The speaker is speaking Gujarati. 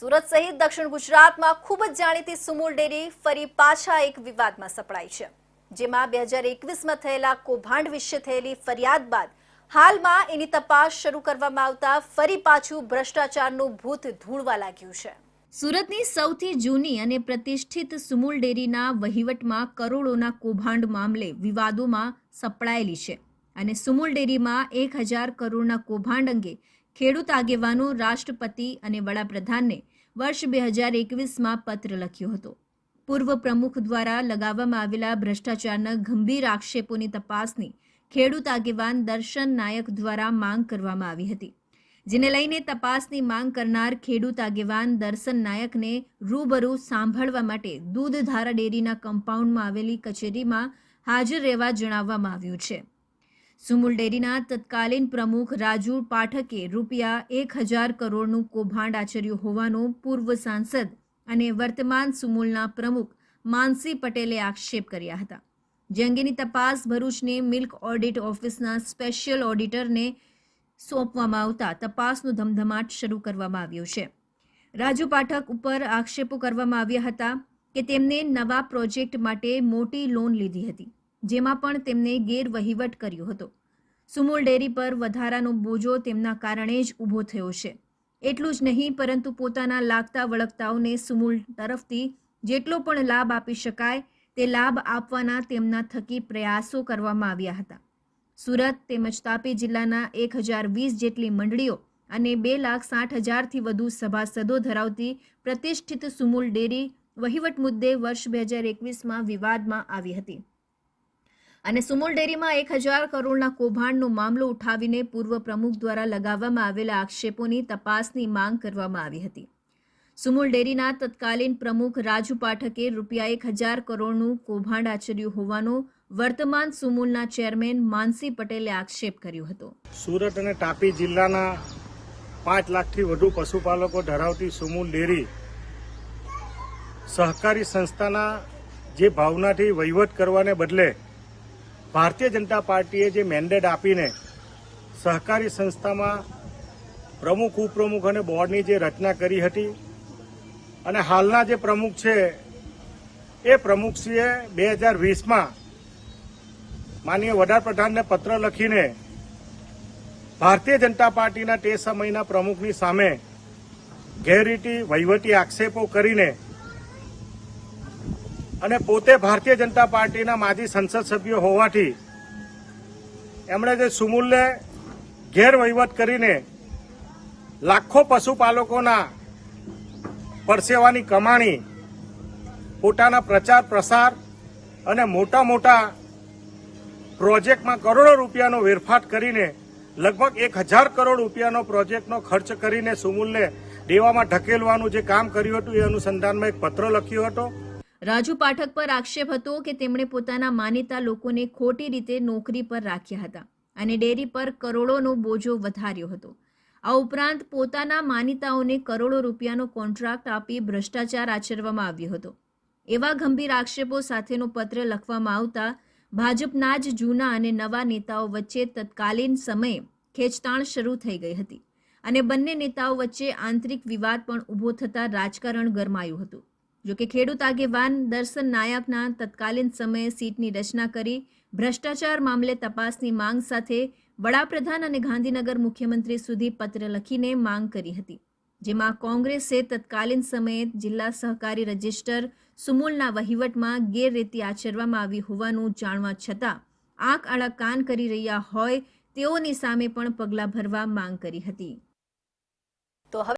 સુરત સહિત દક્ષિણ ગુજરાતમાં ખૂબ જ જાણીતી સુમુલ ડેરી ફરી પાછા એક વિવાદમાં સપડાઈ છે, જેમાં બે હજાર એકવીસમાં થયેલા કૌભાંડ વિશે થયેલી ફરિયાદ બાદ હાલમાં એની તપાસ શરૂ કરવામાં આવતા ફરી પાછું ભ્રષ્ટાચારનું ભૂત ધૂળવા લાગ્યું છે. સુરતની સૌથી જૂની અને પ્રતિષ્ઠિત સુમુલ ડેરીના વહીવટમાં કરોડોના કૌભાંડ મામલે વિવાદોમાં સપડાયેલી છે અને સુમુલ ડેરીમાં એક હજાર કરોડના કૌભાંડ અંગે ખેડૂત આગેવાનો, રાષ્ટ્રપતિ અને વડાપ્રધાનને વર્ષ બે હજાર એકવીસમાં પત્ર લખ્યો હતો. પૂર્વ પ્રમુખ દ્વારા લગાવવામાં આવેલા ભ્રષ્ટાચારના ગંભીર આક્ષેપોની તપાસની ખેડૂત આગેવાન દર્શન નાયક દ્વારા માંગ કરવામાં આવી હતી. જેને લઈને તપાસની માંગ કરનાર ખેડૂત આગેવાન દર્શન નાયકને રૂબરૂ સાંભળવા માટે દૂધધારા ડેરીના કમ્પાઉન્ડમાં આવેલી કચેરીમાં હાજર રહેવા જણાવવામાં આવ્યું છે. સુમુલ ડેરીના તત્કાલીન પ્રમુખ રાજુ પાઠકે રૂપિયા એક હજાર કરોડનું કૌભાંડ આચર્યું હોવાનો પૂર્વ સાંસદ અને વર્તમાન સુમુલના પ્રમુખ માનસી પટેલે આક્ષેપ કર્યા હતા. જે અંગેની તપાસ ભરૂચને મિલ્ક ઓડિટ ઓફિસના સ્પેશિયલ ઓડિટરને સોંપવામાં આવતા તપાસનો ધમધમાટ શરૂ કરવામાં આવ્યો છે. રાજુ પાઠક ઉપર આક્ષેપો કરવામાં આવ્યા હતા કે તેમને નવા પ્રોજેક્ટ માટે મોટી લોન લીધી હતી. જેમાં પણ તેમને ગેરવહીવટ કર્યો હતો. સુમુલ ડેરી પર વધારાનો બોજો તેમના કારણે જ ઊભો થયો છે. એટલું જ નહીં, પરંતુ પોતાના લાગતા વળગતાઓને સુમુલ તરફથી જેટલો પણ લાભ આપી શકાય, તે લાભ આપવાના તેમના થકી પ્રયાસો કરવામાં આવ્યા હતા. સુરત તેમજ તાપી જિલ્લાના એક હજાર વીસ જેટલી મંડળીઓ અને બે લાખ સાઠ હજારથી વધુ સભાસદો ધરાવતી પ્રતિષ્ઠિત સુમુલ ડેરી વહીવટ મુદ્દે વર્ષ બે હજાર એકવીસમાં વિવાદમાં આવી હતી. અને સુમુલ ડેરીમાં એક હજાર કરોડના કૌભાંડનો મામલો ઉઠાવીને પૂર્વ પ્રમુખ દ્વારા લગાવવામાં આવેલા આક્ષેપોની તપાસની માંગ કરવામાં આવી હતી. સુમુલ ડેરીના તત્કાલીન પ્રમુખ રાજુ પાઠકે રૂપિયા એક હજાર કરોડનું કૌભાંડ આચર્યું હોવાનો વર્તમાન સુમુલના ચેરમેન માનસી પટેલે આક્ષેપ કર્યો હતો. સુરત અને તાપી જિલ્લાના પાંચ લાખથી વધુ પશુપાલકો ધરાવતી સુમુલ ડેરી સહકારી સંસ્થાના જે ભાવનાથી વહીવટ કરવાને બદલે ભારતીય જનતા પાર્ટીએ જે મેન્ડેટ આપીને સહકારી સંસ્થામાં પ્રમુખ, ઉપપ્રમુખ અને બોર્ડની જે રચના કરી હતી અને હાલના જે પ્રમુખ છે, એ પ્રમુખશ્રીએ બે હજાર વીસમાં માનીય વડાપ્રધાનને પત્ર લખીને ભારતીય જનતા પાર્ટીના તે સમયના પ્રમુખની સામે ગેરરીતિ વહીવટી આક્ષેપો કરીને અને પોતે ભારતીય જનતા પાર્ટીના માજી સંસદ સભ્યો હોવાથી એમણે જે સુમૂલ્ય ગેરવહીવટ કરીને લાખો પશુપાલકોના પરસેવાની કમાણી, પોતાના પ્રચાર, પ્રસાર અને મોટા મોટા પ્રોજેક્ટમાં કરોડો રૂપિયાનો વેરફાટ કરીને, લગભગ એક હજાર કરોડ રૂપિયાનો પ્રોજેક્ટનો ખર્ચ કરીને સુમૂલને દેવામાં ઢકેલવાનું જે કામ કર્યું હતું એ અનુસંધાનમાં એક પત્ર લખ્યો હતો. રાજુ પાઠક પર આક્ષેપ હતો કે તેમણે પોતાના માનીતા લોકોને ખોટી રીતે નોકરી પર રાખ્યા હતા અને ડેરી પર કરોડોનો બોજો વધાર્યો હતો. આ ઉપરાંત પોતાના માનીતાઓને કરોડો રૂપિયાનો કોન્ટ્રાક્ટ આપી ભ્રષ્ટાચાર આચરવામાં આવ્યો હતો. એવા ગંભીર આક્ષેપો સાથેનો પત્ર લખવામાં આવતા ભાજપના જ જૂના અને નવા નેતાઓ વચ્ચે તત્કાલીન સમયે ખેંચતાણ શરૂ થઈ ગઈ હતી અને બંને નેતાઓ વચ્ચે આંતરિક વિવાદ પણ ઊભો થતાં રાજકારણ ગરમાયું હતું. જોકે ખેડૂત આગેવાન દર્શન નાયકના તત્કાલીન સમયે સીટની રચના કરી ભ્રષ્ટાચાર મામલે તપાસની માંગ સાથે વડાપ્રધાન અને ગાંધીનગર મુખ્યમંત્રી સુધી પત્ર લખીને માંગ કરી હતી, જેમાં કોંગ્રેસે તત્કાલીન સમયે જિલ્લા સહકારી રજિસ્ટર સુમૂલના વહીવટમાં ગેરરીતિ આચરવામાં આવી હોવાનું જાણવા છતાં આંખ આડા કાન કરી રહ્યા હોય તેઓની સામે પણ પગલાં ભરવા માંગ કરી હતી.